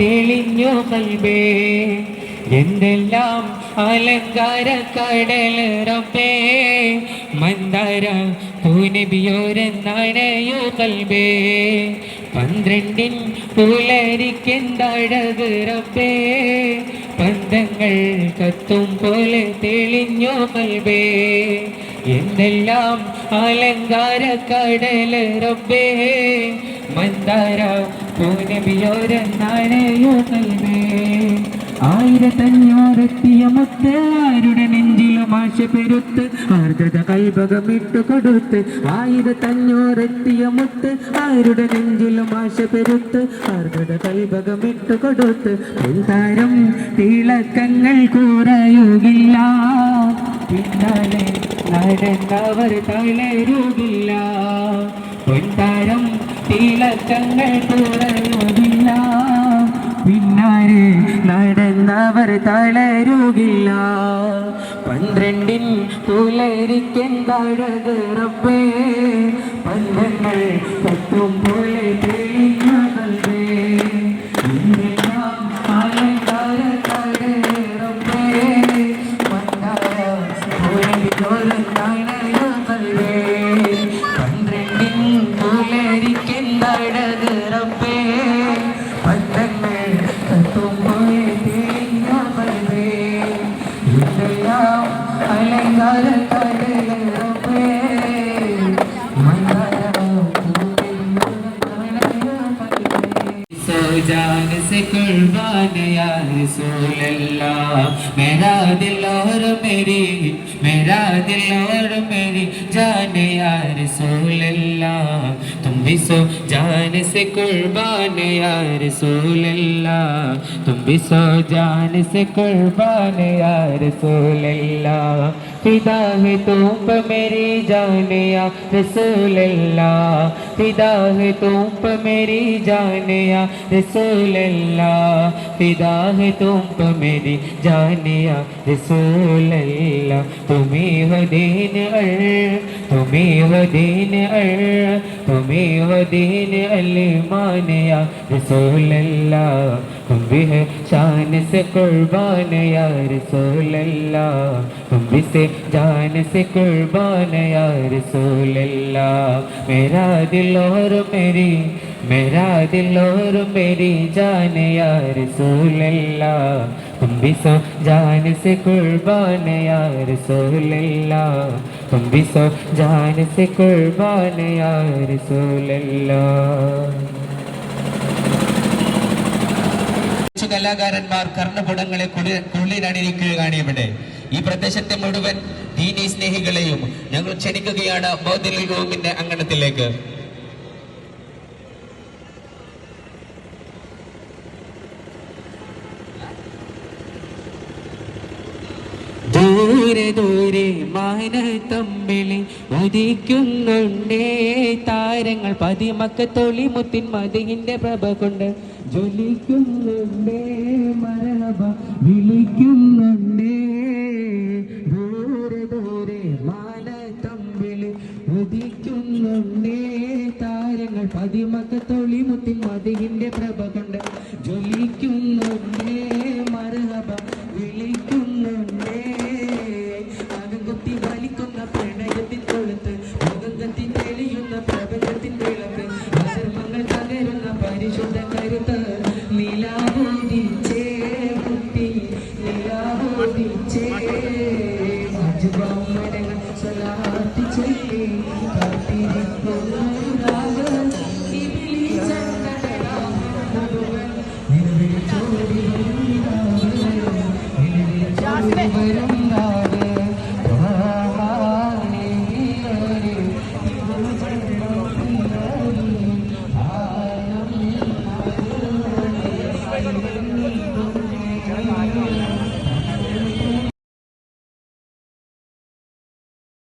തെളിഞ്ഞു കൽബേ എന്തെല്ലാം അലങ്കാര കടല റബ്ബേ മന്ദാര തൂനബിയോരെന്നണയു കൽബേ പന്ത്രണ്ടിൻ പുലരിക്കെന്തഴക് റബ്ബേ പന്തങ്ങൾ കത്തും പോലെ തെളിഞ്ഞു കൽബേ എന്തെല്ലാം അലങ്കാര കടല റബ്ബേ. മന്ദാര പൂനബിയോരെന്നാണയോ കൽബേ ആയിരത്തഞ്ഞൂറെത്തിയ മുത്ത് ആരുടെ നെഞ്ചിലും ആശ പെരുത്ത് ആർദ്രത കൈപകമിട്ടു കൊടുത്ത് ആയിരത്തഞ്ഞൂറെത്തിയ മുത്ത് ആരുടെ നെഞ്ചിലും ആശ പെരുത്ത് ആർദ്രത കൈപകമിട്ടു കൊടുത്ത് പുൽതാരം തിളക്കങ്ങൾ കൂറയുകില്ല. പിന്നാലെ നടന്നവർ തളരുകില്ല. പൊൻതാരം തിളക്കങ്ങൾ കുറയുകില്ല. പിന്നാരെ നടന്നവർ തളരുകില്ല. പന്ത്രണ്ടിൻ പുലരിക്കെന്തഴക് റബ്ബേ. പത്തും പോലെ തെളിഞ്ഞ जान से कुर्बान या रसूल अल्लाह मेरा दिल और मेरी मेरा दिल और मेरी जान या रसूल अल्लाह तुम भी सो जान से कुर्बान या रसूल अल्लाह तुम भी सो जान से कुर्बान या रसूल अल्लाह फिदा है तुम पर मेरी जान या रसूल अल्लाह फिदा है तुम पर मेरी जान या रसूल अल्लाह फिदा है तुम पर मेरी जान या रसूल अल्लाह तुम्हें हो दीन अल, तुम्हें हो दीन अल, तुम्हें हो दीन अलमान या रसूल अल्लाह तुम भी है शान से कुर्बान या रसूल अल्लाह तुम भी से जान से कुर्बान या रसूल अल्लाह मेरा दिल और मेरी मेरा दिल और मेरी जान या रसूल अल्लाह तुम भी सो जान से कुर्बान या रसूल अल्लाह तुम भी सो जान से कुर्बान या रसूल अल्लाह കൊച്ചു കലാകാരന്മാർ കർണപുടങ്ങളെ കുള്ളിലണിയിക്കുകയാണ് ഇവിടെ ഈ പ്രദേശത്തെ മുഴുവൻ ദീനി സ്നേഹികളെയും ഞങ്ങൾ ക്ഷണിക്കുകയാണ് ബൗദ്ധ റൂമിന്റെ അങ്കണത്തിലേക്ക്. ദൂരെ ദൂരെ മാന തമ്പിളി ഉദിക്കുന്നുണ്ടേ താരങ്ങൾ പതിമക്കത്തൊളി മുത്തിൻ മതിന്റെ പ്രഭ കൊണ്ട് ജ്വലിക്കുന്നുണ്ടേ. മരഹബ വിളിക്കുന്നുണ്ടേ. to Rome